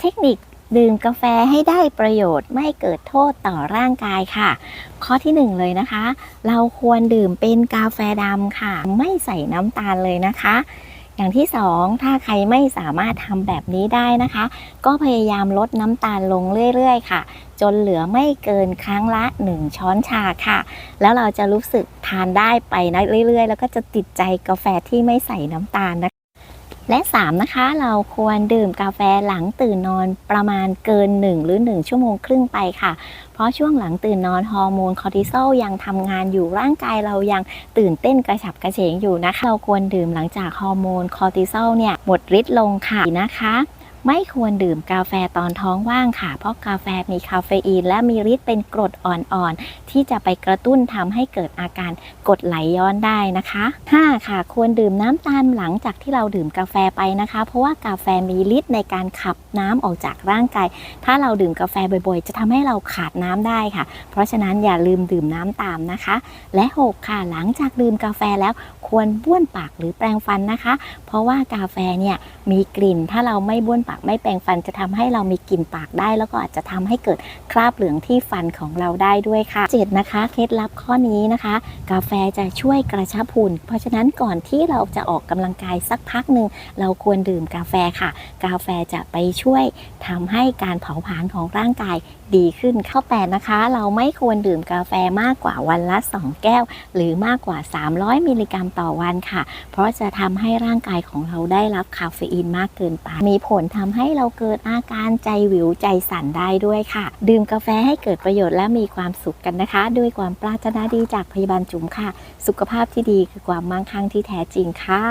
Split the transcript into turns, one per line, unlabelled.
เทคนิคดื่มกาแฟให้ได้ประโยชน์ไม่เกิดโทษต่อร่างกายค่ะ ข้อที่หนึ่งเลยนะคะ เราควรดื่มเป็นกาแฟดำค่ะ ไม่ใส่น้ำตาลเลยนะคะ อย่างที่สองถ้าใครไม่สามารถทำแบบนี้ได้นะคะ ก็พยายามลดน้ำตาลลงเรื่อยๆ ค่ะ จนเหลือไม่เกินครั้งละ 1 ช้อนชาค่ะ แล้วเราจะรู้สึกทานได้ไปนะเรื่อยๆ แล้วก็จะติดใจกาแฟที่ไม่ใส่น้ำตาลนะคะ และ 3 นะคะ เราควรดื่มกาแฟหลังตื่นนอนประมาณเกิน 1 หรือ 1 ชั่วโมงครึ่งไปค่ะ เพราะช่วงหลังตื่นนอนฮอร์โมนคอร์ติซอลยังทำงานอยู่ร่างกายเรายังตื่นเต้นกระฉับกระเฉงอยู่นะคะ เราควรดื่มหลังจากฮอร์โมนคอร์ติซอลเนี่ยหมดฤทธิ์ลงค่ะนะคะ ไม่ควรดื่มกาแฟตอนท้องว่างค่ะ เพราะกาแฟมีคาเฟอีน และมีฤทธิ์เป็นกรดอ่อนๆ ที่จะไปกระตุ้นทำให้เกิดอาการกรดไหลย้อนได้นะคะ 5. ค่ะ ควรดื่มน้ำตาลหลังจากที่เราดื่มกาแฟไปนะคะ เพราะว่ากาแฟมีฤทธิ์ในการขับน้ำออกจากร่างกาย ถ้าเราดื่มกาแฟบ่อยๆ จะทำให้เราขาดน้ำได้ค่ะ เพราะฉะนั้นอย่าลืมดื่มน้ำตามนะคะ และ 6 ค่ะ หลังจากดื่มกาแฟแล้ว ควรบ้วนปากหรือแปรงฟันนะคะ เพราะว่ากาแฟเนี่ยมีกลิ่น ถ้าเราไม่บ้วนปากไม่แปรงฟันจะทำให้เรามีกลิ่นปากได้ แล้วก็อาจจะทำให้เกิดคราบเหลืองที่ฟันของเราได้ด้วยค่ะเจ็ดนะคะ เคล็ดลับข้อนี้นะคะ กาแฟจะช่วยกระชับหุ่น เพราะฉะนั้นก่อนที่เราจะออกกำลังกายสักพักหนึ่งเราควรดื่มกาแฟค่ะ กาแฟจะไปช่วยทำให้การเผาผลาญของร่างกายดีขึ้นข้อ8นะคะ เราไม่ควรดื่มกาแฟมากกว่าวันละ 2 แก้ว หรือมากกว่า 300 มิลลิกรัมต่อวันค่ะ เพราะจะทำให้ร่างกายของเราได้รับคาเฟอีนมากเกินไป มีผลทำให้เราเกิดอาการใจวิวใจสั่นได้ด้วยค่ะ ดื่มกาแฟให้เกิดประโยชน์และมีความสุขกันนะคะ ด้วยความปรารถนาดีจากพยาบาลจุ๋มค่ะ สุขภาพที่ดีคือความมั่งคั่งที่แท้จริงค่ะ